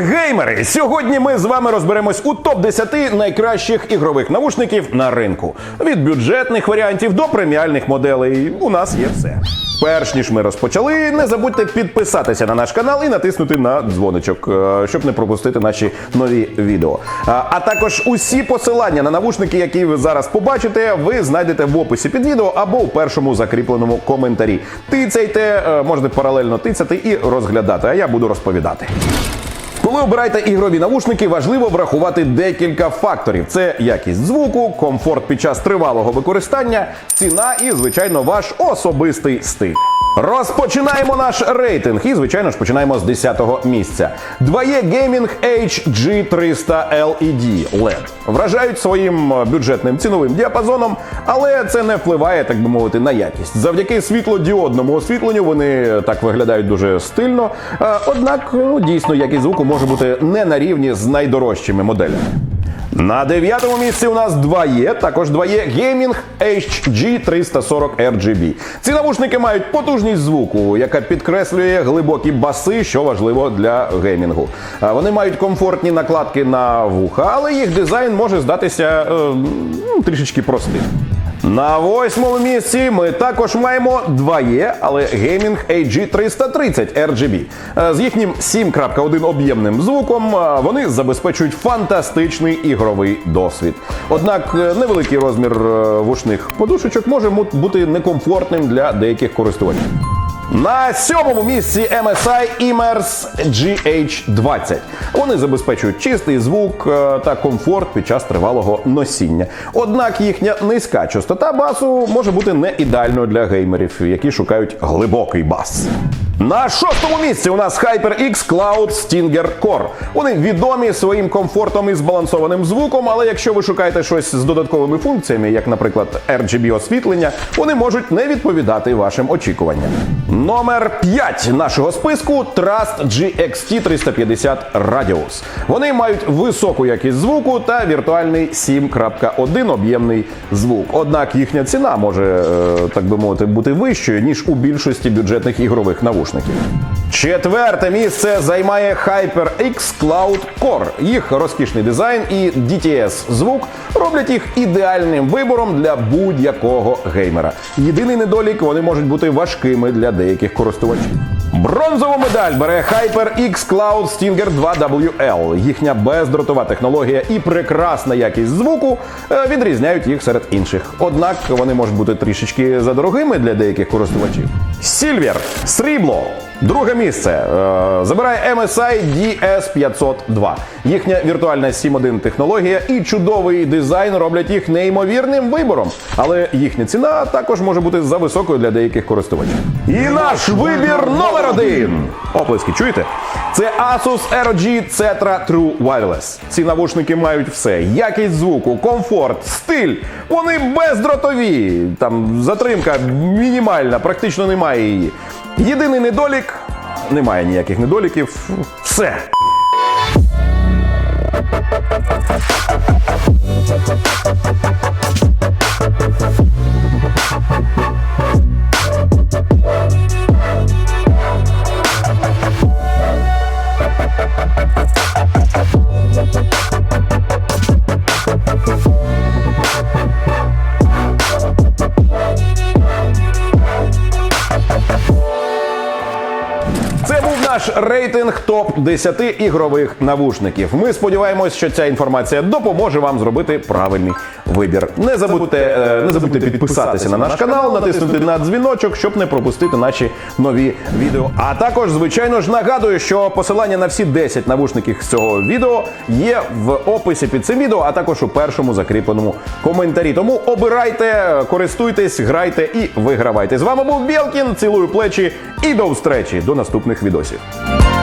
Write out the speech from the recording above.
геймери! Сьогодні ми з вами розберемось у топ 10 найкращих ігрових навушників на ринку. Від бюджетних варіантів до преміальних моделей. У нас є все. Перш ніж ми розпочали, не забудьте підписатися на наш канал і натиснути на дзвоничок, е, щоб не пропустити наші нові відео. А також усі посилання на навушники, які ви зараз побачите, ви знайдете в описі під відео або у першому закріпленому коментарі. Тицяйте, е, можете паралельно тицяти і розглядати. А я буду розповідати. Коли обираєте ігрові навушники, важливо врахувати декілька факторів: це якість звуку, комфорт під час тривалого використання, ціна і, звичайно, ваш особистий стиль. Розпочинаємо наш рейтинг і, звичайно ж, починаємо з 10-го місця. 2E Gaming HG300 LED LED. Вражають своїм е, бюджетним ціновим діапазоном, але це не впливає, так би мовити, на якість. Завдяки світлодіодному освітленню вони так виглядають дуже стильно. Е, Однак, ну, дійсно, якість звуку може бути не на рівні з найдорожчими моделями. На дев'ятому місці у нас 2E, також 2E Gaming HG340 RGB. Ці навушники мають потужність звуку, яка підкреслює глибокі баси, що важливо для геймінгу. Вони мають комфортні накладки на вуха, але їх дизайн може здатися е, ну, трішечки простим. На восьмому місці ми також маємо 2E, але Gaming AG330 RGB. З їхнім 7.1 об'ємним звуком е, вони забезпечують фантастичний ігровий досвід. Однак е, невеликий розмір е, вушних подушечок може бути некомфортним для деяких користувачів. На сьомому місці MSI Immers GH20. Вони забезпечують чистий звук е, та комфорт під час тривалого носіння. Однак їхня низька частота басу може бути не ідеальною для геймерів, які шукають глибокий бас. На шостому місці у нас HyperX Cloud Stinger Core. Вони відомі своїм комфортом і збалансованим звуком, але якщо ви шукаєте щось з додатковими функціями, як, наприклад, RGB освітлення, вони можуть не відповідати вашим очікуванням. Номер 5 нашого списку Trust GXT 350 Radius. Вони мають високу якість звуку та віртуальний 7.1 об'ємний звук. Однак їхня ціна може, е, так би мовити, бути вищою, ніж у більшості бюджетних ігрових навушників. Четверте місце займає HyperX Cloud Core. Їх розкішний дизайн і DTS звук роблять їх ідеальним вибором для будь-якого геймера. Єдиний недолік вони можуть бути важкими для деяких користувачів. Бронзову медаль бере HyperX Cloud Stinger 2WL. Їхня бездротова технологія і прекрасна якість звуку е, відрізняють їх серед інших. Однак вони можуть бути трішечки задорогими для деяких користувачів. Сільвер, срібло. Друге місце е, забирає MSI DS502. Їхня віртуальна 7.1 технологія і чудовий дизайн роблять їх неймовірним вибором. Але їхня ціна також може бути за високою для деяких користувачів. І наш вибір номер один. Оплески, чуєте? Це Asus ROG Cetra True Wireless. Ці навушники мають все: якість звуку, комфорт, стиль. Вони бездротові. Там затримка мінімальна, практично немає її. Єдиний недолік немає ніяких недоліків. Все. Thank you. Наш рейтинг топ 10 ігрових навушників. Ми сподіваємось, що ця інформація допоможе вам зробити правильний вибір. Не забудьте, е, не забудьте підписатися на наш канал, натиснути на дзвіночок, щоб не пропустити наші нові відео. А також, звичайно ж, нагадую, що посилання на всі 10 навушників з цього відео є в описі під цим відео, а також у першому закріпленому коментарі. Тому обирайте, користуйтесь, грайте і вигравайте. З вами був Білкін. Цілую плечі і до встречі до наступних відосів. Bye.